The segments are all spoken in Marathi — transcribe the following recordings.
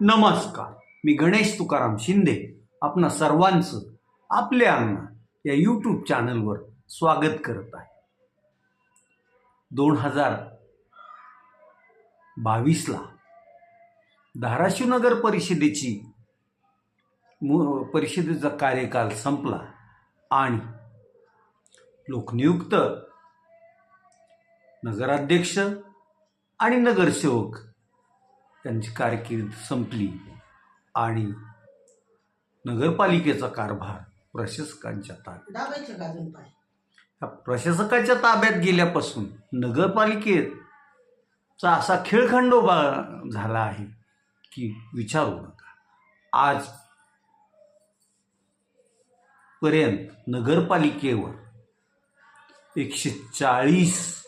नमस्कार. मी गणेश तुकाराम शिंदे. आपणा सर्वांचं आपल्या अण्णा या यूट्यूब चॅनलवर स्वागत करत आहे. दोन हजार बावीसला धाराशिव नगर परिषदेची परिषदेचा कार्यकाल संपला आणि लोकनियुक्त नगराध्यक्ष आणि नगरसेवक त्यांची कारकीर्द संपली आणि नगरपालिकेचा कारभार प्रशासकांच्या ताब्यात दाबायचे का अजून पाय? या प्रशासकाच्या ताब्यात गेल्यापासून नगरपालिकेचा असा खेळखंडोबा झाला आहे की विचारू नका. आज पर्यंत नगरपालिकेवर एकशे चाळीस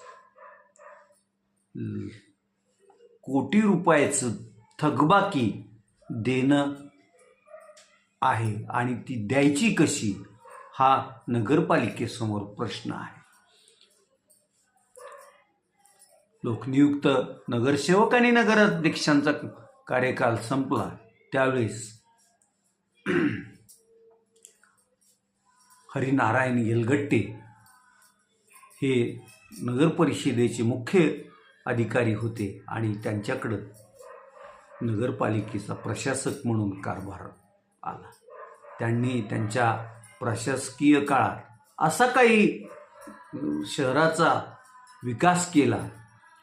कोटी रुपयाचं थकबाकी देणं आहे आणि ती द्यायची कशी हा नगरपालिकेसमोर प्रश्न आहे. लोकनियुक्त नगरसेवक आणि नगराध्यक्षांचा कार्यकाल संपला. त्यावेळेस हरिनारायण येलगट्टे हे नगरपरिषदेचे मुख्य अधिकारी होते आणि त्यांच्याकडं नगरपालिकेचा प्रशासक म्हणून कारभार आला. त्यांनी त्यांच्या प्रशासकीय काळात असा काही शहराचा विकास केला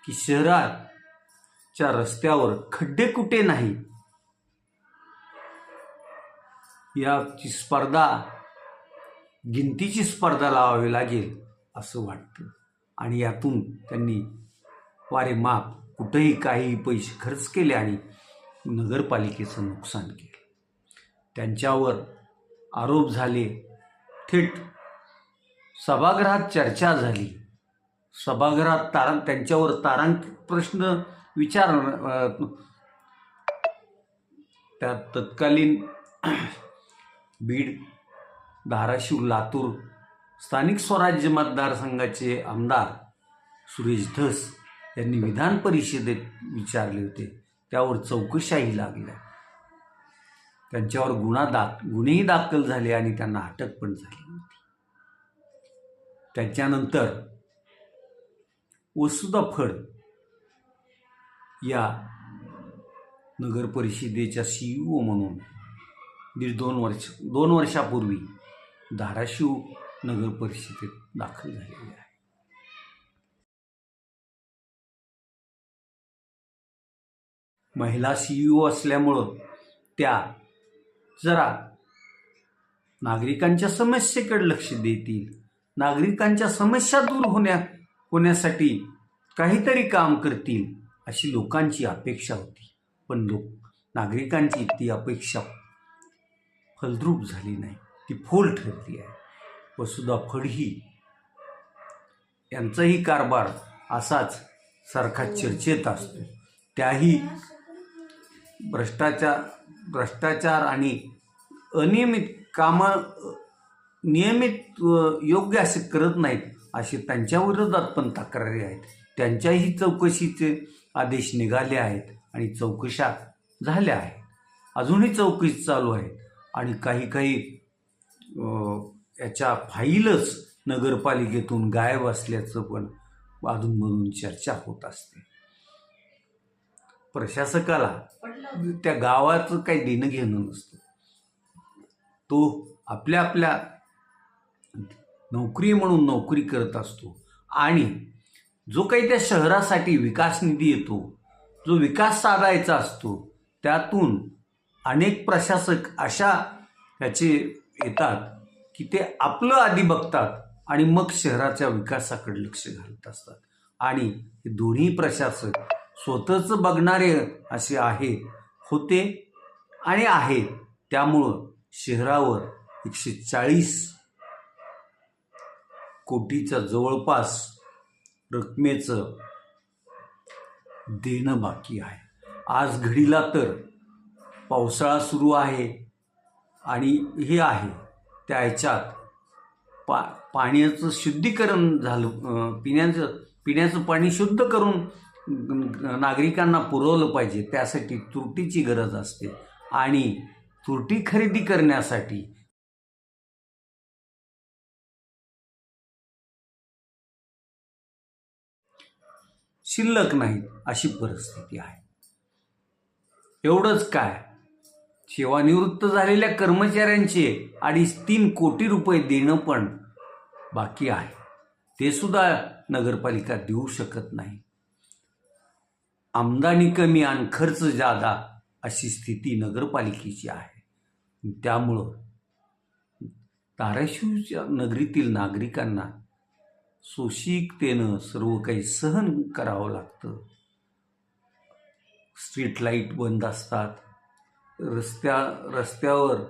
की शहराच्या रस्त्यावर खड्डे कुठे नाही याची स्पर्धा गिनतीची स्पर्धा लावावी लागेल असं वाटतं. आणि यातून त्यांनी वारे माप कुठेही काही पैसे खर्च केले आणि नगरपालिकेचं नुकसान केलं. त्यांच्यावर आरोप झाले थेट सभागृहात चर्चा झाली. सभागृहात तारां त्यांच्यावर तारांकित प्रश्न विचार त्या त्यात तत्कालीन बीड धाराशिव लातूर स्थानिक स्वराज्य मतदारसंघाचे आमदार सुरेश धस यांनी विधान परिषदेत विचारले होते. त्यावर चौकशाही लागल्या. त्यांच्यावर गुन्हा दाख गुन्हेही दाखल झाले आणि त्यांना अटक पण झाली होती त्याच्यानंतर वसुधा फड या नगर परिषदेच्या सीईओ म्हणून दीड दोन वर्ष दोन वर्षापूर्वी धाराशिव नगर परिषदेत दाखल झालेले आहे महिला सी ई ओ असल्यामुळं त्या जरा नागरिकांच्या समस्येकडे लक्ष देतील. नागरिकांच्या समस्या दूर होण्या होण्यासाठी काहीतरी काम करतील अशी लोकांची अपेक्षा होती. पण लोक नागरिकांची ती अपेक्षा फलद्रूप झाली नाही. ती फोल ठरली आहे. वसुधा फडही यांचाही कारभार असाच सारखा चर्चेत असतो. त्याही भ्रष्टाचार भ्रष्टाचार आणि अनियमित कामं नियमित योग्य असे करत नाहीत अशी त्यांच्या विरोधात पण तक्रारी आहेत. त्यांच्याही चौकशीचे आदेश निघाले आहेत आणि चौकशा झाल्या आहेत. अजूनही चौकशी चालू आहेत आणि काही काही याच्या फाईलच नगरपालिकेतून गायब असल्याचं पण अधूनमधून चर्चा होत असते. प्रशासकाला त्या गावाचं काही देणं घेणं नसतं. तो आपल्या आपल्या नोकरी म्हणून नोकरी करत असतो आणि जो काही त्या शहरासाठी विकास निधी येतो जो विकास साधायचा असतो त्यातून अनेक प्रशासक अशा ह्याचे येतात की ते आपलं आधी बघतात आणि मग शहराच्या विकासाकडे लक्ष घालत असतात. आणि हे दोन्ही प्रशासक स्वतःच बघणारे असे आहे होते आणि आहेत त्यामुळं शहरावर एकशे चाळीस कोटीच्या जवळपास रकमेचं देणं बाकी आहे. आज घडीला तर पावसाळा सुरू आहे आणि हे आहे. त्या ह्याच्यात पा पाण्याचं शुद्धीकरण झालं पिण्याचं पिण्याचं पाणी शुद्ध करून नागरिकांना पुरवलं पाहिजे त्यासाठी त्रुटीची गरज असते. आणि त्रुटी खरेदी करण्यासाठी शिल्लक नाहीत अशी परिस्थिती आहे. एवढंच काय? सेवानिवृत्त झालेल्या कर्मचाऱ्यांचे अडीच तीन कोटी रुपये देणं पण बाकी आहे. ते सुद्धा नगरपालिका देऊ शकत नाही. आमदानी कमी आणि खर्च जादा अशी स्थिती नगरपालिकेची आहे. त्यामुळं धाराशिवच्या नगरीतील नागरिकांना सोशिकतेनं सर्व काही सहन करावं लागतं. स्ट्रीट लाइट बंद असतात. रस्त्या रस्त्यावर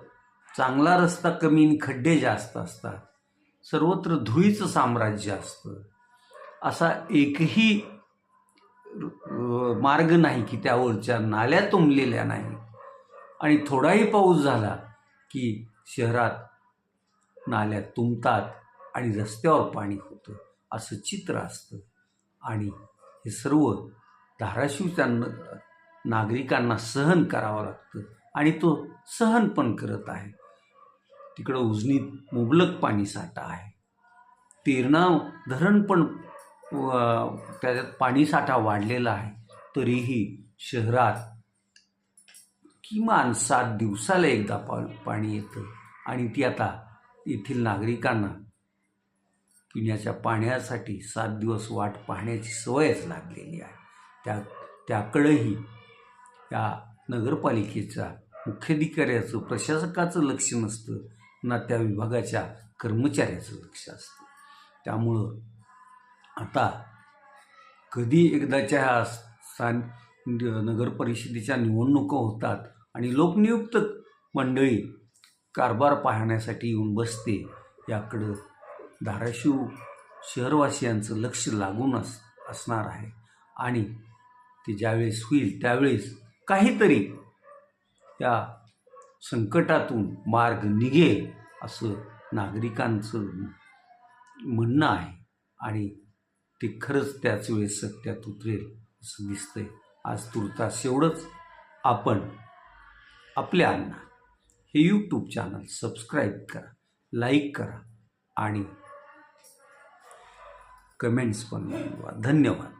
चांगला रस्ता कमी आणि खड्डे जास्त असतात. सर्वत्र धुळीचं साम्राज्य असतं. असा एकही मार्ग नाही की त्यावरच्या नाल्या तुंबलेल्या नाही. आणि थोडाही पाऊस झाला की शहरात नाल्या तुंबतात आणि रस्त्यावर पाणी होतं असं चित्र असतं. आणि हे सर्व धाराशिवच्या न नागरिकांना सहन करावं लागतं आणि तो सहन पण करत आहे. तिकडं उजनीत मुबलक पाणी साठा आहे. तेरणा धरण पण त्याच्यात पाणीसाठा वाढलेला आहे तरीही शहरात किमान सात दिवसाला एकदा पा पाणी येतं. आणि ती आता येथील नागरिकांना पिण्याच्या पाण्यासाठी सात दिवस वाट पाहण्याची सवयच लागलेली आहे. त्या त्याकडेही या नगरपालिकेच्या मुख्याधिकाऱ्याचं प्रशासकाचं लक्ष नसतं ना त्या विभागाच्या कर्मचाऱ्याचं लक्ष असतं. त्यामुळं आता कधी एकदाच्या ह्या स्थान नगरपरिषदेच्या निवडणुका होतात आणि लोकनियुक्त मंडळी कारभार पाहण्यासाठी येऊन बसते याकडं धाराशिव शहरवासियांचं लक्ष लागून अस असणार आहे. आणि ते ज्यावेळेस होईल त्यावेळेस काहीतरी या संकटातून मार्ग निघेल असं नागरिकांचं म्हणणं आहे. आणि ते खरंच त्याच वेळेस सत्यात उतरेल असं दिसतंय. आज तुर्तास एवढंच. आपण आपल्या आपल्यांना हे यूट्यूब चॅनल सबस्क्राईब करा लाईक करा आणि कमेंट्स पण नोंदवा धन्यवाद.